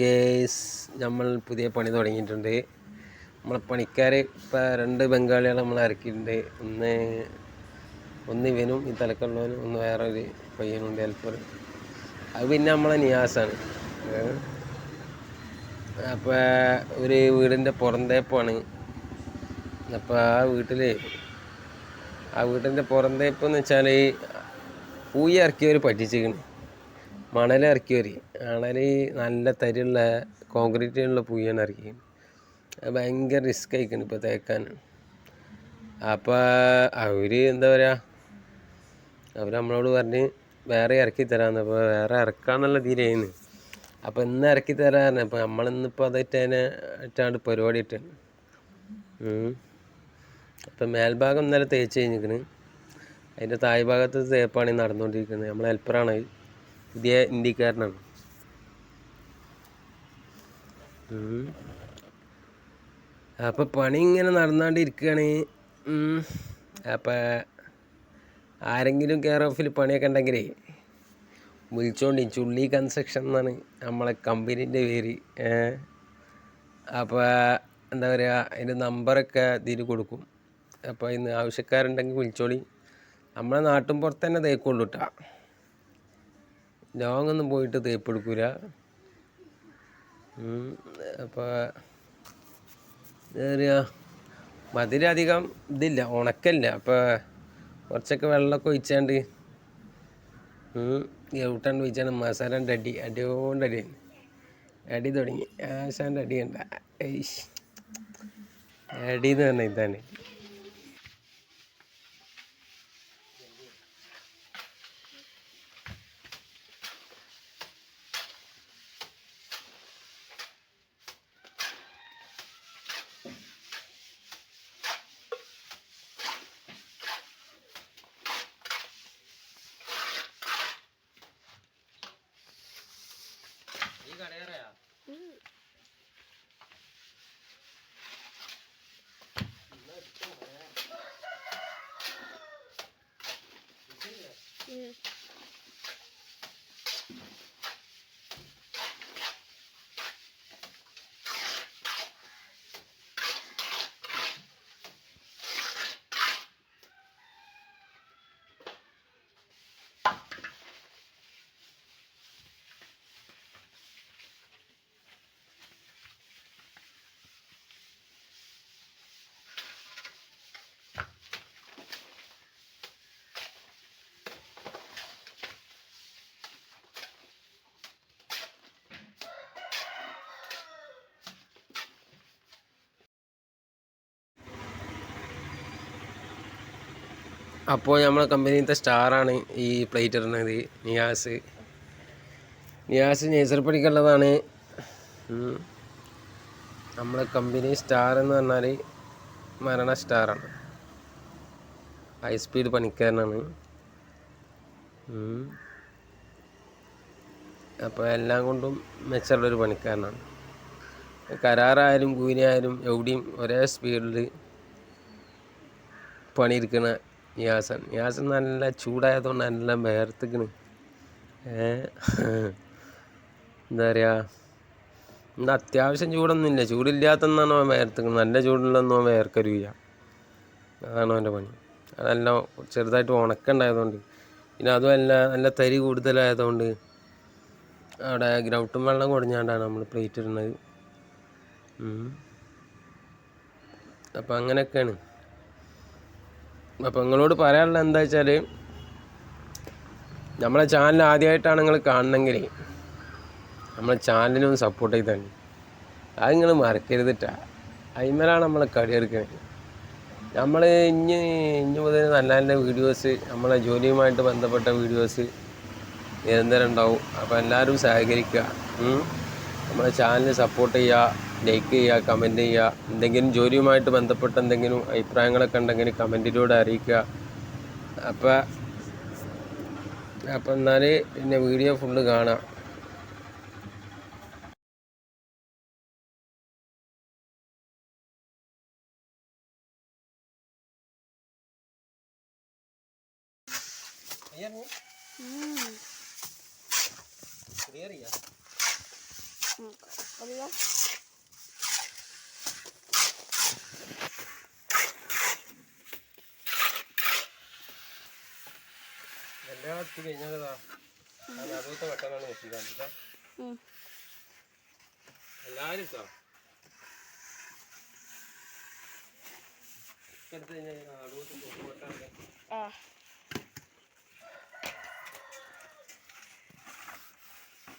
Guys നമ്മൾ പുതിയ പണി തുടങ്ങിയിട്ടുണ്ട്. നമ്മളെ പണിക്കാർ ഇപ്പം രണ്ട് ബംഗാളികൾ നമ്മൾ ഇറക്കിയിട്ടുണ്ട് ഒന്ന് ഒന്ന് ഇവനും ഈ തലക്കുള്ളവനും ഒന്ന് വേറൊരു പയ്യനുണ്ട് ഹെൽപ്പർ അത് പിന്നെ നമ്മളെ നിയാസാണ്. അപ്പോൾ ഒരു വീടിന്റെ പുറന്തേപ്പാണ്. അപ്പോൾ ആ വീട്ടിൽ ആ വീട്ടിന്റെ പുറന്തേപ്പ് എന്ന് വെച്ചാൽ പൂയി ഇറക്കിയവർ പറ്റിച്ചിരിക്കണ്. മണൽ ഇറക്കി വരി. മണൽ നല്ല തരിയുള്ള കോൺക്രീറ്റിനുള്ള പുയ്യാണ് ഇറക്കി. ഭയങ്കര റിസ്ക് ആയിക്കുന്നു ഇപ്പോൾ തേക്കാൻ. അപ്പോൾ അവർ എന്താ പറയുക അവർ നമ്മളോട് പറഞ്ഞ് വേറെ ഇറക്കി തരാമെന്ന് അപ്പോൾ വേറെ ഇറക്കാമെന്നുള്ള തീരെയായിരുന്നു അപ്പോൾ ഇന്ന് ഇറക്കി തരാറുണ്ട് അപ്പോൾ നമ്മളിന്നിപ്പോൾ അതായിട്ട് അതിനെ ഇട്ടാണ്ട് പരിപാടി ഇട്ടാണ് അപ്പം മേൽഭാഗം ഇന്നലെ തേച്ച് കഴിഞ്ഞിരിക്കണ് അതിന്റെ താഴ്ഭാഗത്ത് തേപ്പാണ് നടന്നുകൊണ്ടിരിക്കുന്നത് നമ്മൾ ഹെൽപ്പറാണ് പുതിയ ഇന്ത്യക്കാരനാണ്. അപ്പം പണി ഇങ്ങനെ നടന്നുകൊണ്ടിരിക്കുകയാണ് അപ്പോൾ ആരെങ്കിലും കെയർ ഓഫിൽ പണിയൊക്കെ ഉണ്ടെങ്കിലേ വിളിച്ചോണ്ടി ചുള്ളി കൺസ്ട്രക്ഷൻ എന്നാണ് നമ്മളെ കമ്പനീന്റെ പേര്. അപ്പോൾ എന്താ പറയുക അതിന്റെ നമ്പറൊക്കെ ഇതിൽ കൊടുക്കും. അപ്പോൾ ഇന്ന് ആവശ്യക്കാരുണ്ടെങ്കിൽ വിളിച്ചോളി. നമ്മളെ നാട്ടും പുറത്ത് തന്നെ തേക്കുള്ളൂ കേട്ടോ ലോങ് ഒന്നും പോയിട്ട് തേപ്പ് എടുക്കൂല. അപ്പോൾ എന്താ പറയുക മതിലധികം ഇതില്ല ഉണക്കല്ല. അപ്പോൾ കുറച്ചൊക്കെ വെള്ളമൊക്കെ ഒഴിച്ചാണ്ട് എവിട്ടാണ്ട് ഒഴിച്ചാണ്ട് മസാല അടി അടിയോണ്ട് അടി. അടി തുടങ്ങി. ആശാന്റെ അടി കണ്ട. അടി പറഞ്ഞാൽ ഇതാണ്. Görüşürüz. അപ്പോൾ നമ്മളെ കമ്പനിയിലത്തെ സ്റ്റാറാണ് ഈ പ്ലേറ്റ് ഇടുന്നത് നിയാസ്. നിയാസ് നേസർപ്പടിക്കുള്ളതാണ്. നമ്മളെ കമ്പനി സ്റ്റാർ എന്ന് പറഞ്ഞാൽ മരണ സ്റ്റാറാണ്. High speed പണിക്കാരനാണ്. അപ്പോൾ എല്ലാം കൊണ്ടും മെച്ചമുള്ളൊരു പണിക്കാരനാണ്. കരാറായാലും കൂലിയായാലും എവിടെയും ഒരേ സ്പീഡിൽ പണിയെടുക്കണ നിയാസൻ യാസൻ നല്ല ചൂടായതുകൊണ്ട് നല്ല വേർത്തിക്കണ് എന്താ പറയുക ഇന്ന് അത്യാവശ്യം ചൂടൊന്നുമില്ല. ചൂടില്ലാത്തെന്നാണ് അവൻ വേർത്തിക്കുന്നത് നല്ല ചൂടുള്ളൊന്നും അവൻ വേർക്കരുക അതാണ് അവന്റെ പണി. അതല്ല ചെറുതായിട്ട് ഉണക്കുണ്ടായതുകൊണ്ട്. പിന്നെ അതുമല്ല നല്ല തരി കൂടുതലായതുകൊണ്ട് അവിടെ ഗ്രൗട്ടും വെള്ളം കുടഞ്ഞാണ്ടാണ് നമ്മൾ പ്ലേറ്റ് ഇടുന്നത് അപ്പം അങ്ങനെയൊക്കെയാണ്. അപ്പം നിങ്ങളോട് പറയാനുള്ളത് എന്താ വെച്ചാൽ നമ്മളെ ചാനൽ ആദ്യമായിട്ടാണ് നിങ്ങൾ കാണണമെങ്കിൽ നമ്മളെ ചാനലിനൊന്ന് സപ്പോർട്ട് ചെയ്ത് തന്നെ അത് നിങ്ങൾ മറക്കരുതിട്ടാ. അതിന്മേലാണ് നമ്മളെ കടിയെടുക്കുന്നത് നമ്മൾ ഇനി ഇനി മുതൽ നല്ല നല്ല വീഡിയോസ് നമ്മളെ ജോലിയുമായിട്ട് ബന്ധപ്പെട്ട വീഡിയോസ് നിരന്തരം ഉണ്ടാവും. അപ്പോൾ എല്ലാവരും സഹകരിക്കുക. നമ്മളെ ചാനൽ സപ്പോർട്ട് ചെയ്യുക. ലൈക്ക് ചെയ്യുക കമന്റ് ചെയ്യുക എന്തെങ്കിലും ജോലിയുമായിട്ട് ബന്ധപ്പെട്ട എന്തെങ്കിലും അഭിപ്രായങ്ങളൊക്കെ ഉണ്ടെങ്കിൽ കമന്റിലൂടെ അറിയിക്കുക. അപ്പോൾ അപ്പം എന്നാൽ പിന്നെ വീഡിയോ ഫുള്ള് കാണാം. അറിയാം എല്ലാ അടുത്ത് കഴിഞ്ഞാലതാ നടുവത്തെ വെട്ടാനാണ് കണ്ടിട്ടാ ഉം. എല്ലാവരും ഇട്ടോ എടുത്ത് കഴിഞ്ഞാൽ വെട്ടാനൊക്കെ ആ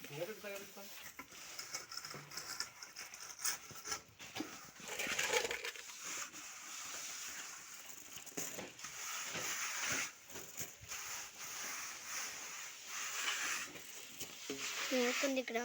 ഇങ്ങോട്ട് എടുത്താ എടുത്താ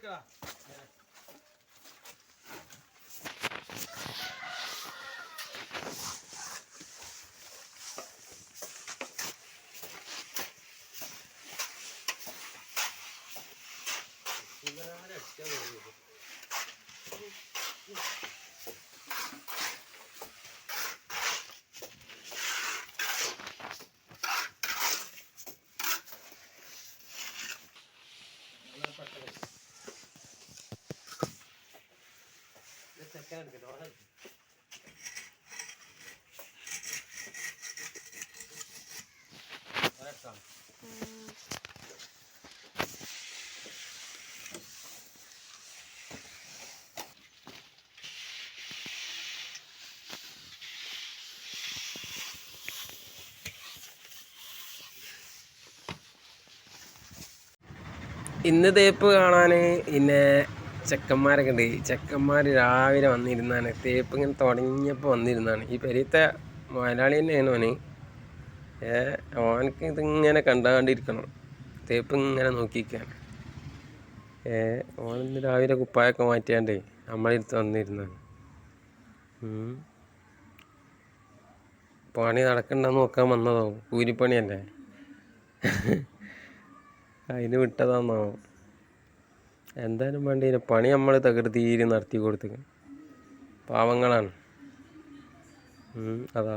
るから。ഇന്ന് തേപ്പ് കാണാൻ പിന്നെ ചെക്കന്മാരൊക്കെ ഉണ്ട്. ചെക്കന്മാർ രാവിലെ വന്നിരുന്നാണ്. തേപ്പ് ഇങ്ങനെ തുടങ്ങിയപ്പോൾ വന്നിരുന്നാണ്. ഈ പെരീത്തെ മലയാളി തന്നെയാണ് ഓന്. ഏ ഓനക്ക് ഇതിങ്ങനെ കണ്ടാണ്ടിരിക്കണം. തേപ്പ് ഇങ്ങനെ നോക്കിയിരിക്കുകയാണ് ഏ ഓനിന്ന് രാവിലെ കുപ്പായൊക്കെ മാറ്റിയാണ്ട് നമ്മളെടുത്ത് വന്നിരുന്നാണ്. പണി നടക്കണ്ടെന്ന് നോക്കാൻ വന്നതോ കൂലിപ്പണിയല്ലേ? അതിന് വിട്ടതാന്നോ എന്തായാലും വേണ്ടി പണി നമ്മൾ തകൃതിയിൽ നടത്തി കൊടുത്തു പാവങ്ങളാണ് അതാ.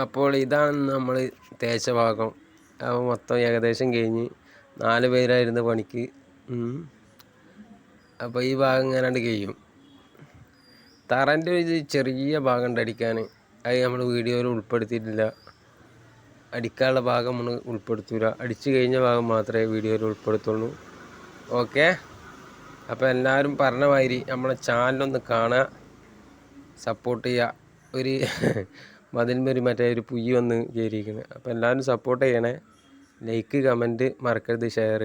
അപ്പോൾ ഇതാണ് നമ്മൾ തേച്ച ഭാഗം. അപ്പോൾ മൊത്തം ഏകദേശം കഴിഞ്ഞ് നാല് പേരായിരുന്നു പണിക്ക്. അപ്പോൾ ഈ ഭാഗം ഇങ്ങനെ കഴിയും. തറന്റെ ഒരു ചെറിയ ഭാഗം ഉണ്ട് അടിക്കാൻ അത് നമ്മൾ വീഡിയോയിൽ ഉൾപ്പെടുത്തിയിട്ടില്ല. അടിക്കാനുള്ള ഭാഗം നമ്മൾ ഉൾപ്പെടുത്തൂല. അടിച്ചു കഴിഞ്ഞ ഭാഗം മാത്രമേ വീഡിയോയിൽ ഉൾപ്പെടുത്തുള്ളൂ. ഓക്കെ? അപ്പോൾ എല്ലാവരും പറഞ്ഞ മാതിരി നമ്മളെ ചാനലൊന്ന് കാണുക സപ്പോർട്ട് ചെയ്യുക. ഒരു മതിന്മേൽ മറ്റേ ഒരു പുയ്യ് വന്ന് കയറിയിരിക്കുന്നത് അപ്പോൾ എല്ലാവരും സപ്പോർട്ട് ചെയ്യണേ. ലൈക്ക് കമന്റ് മറക്കരുത് ഷെയർ